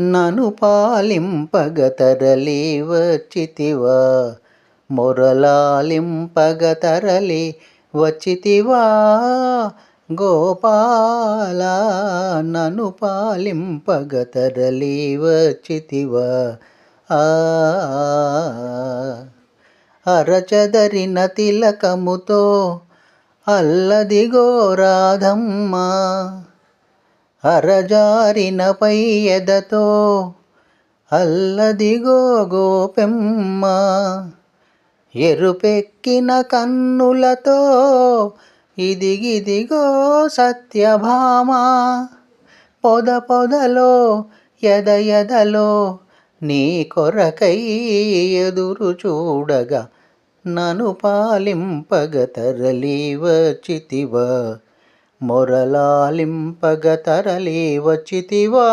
నను పాలింపగ తరలి వచ్చితివా. మొరలాలింపగ తరలి వచ్చితివా. గోపాల నను పాలింపగ తరలి వచ్చితివా అరచదరిన తిలకముతో అల్లదిగో రాధమ్మ. అరజారిన పై ఎదతో అల్లదిగో గోపెమ్మ ఎరుపెక్కిన కన్నులతో ఇదిగిదిగో సత్యభామ పొద పొదలో ఎద ఎదలో నీ కొరకై ఎదురు చూడగా నను పాలింపగ తరలి వచ్చితివా మొరలాలింపగ తరలి వచ్చితివా?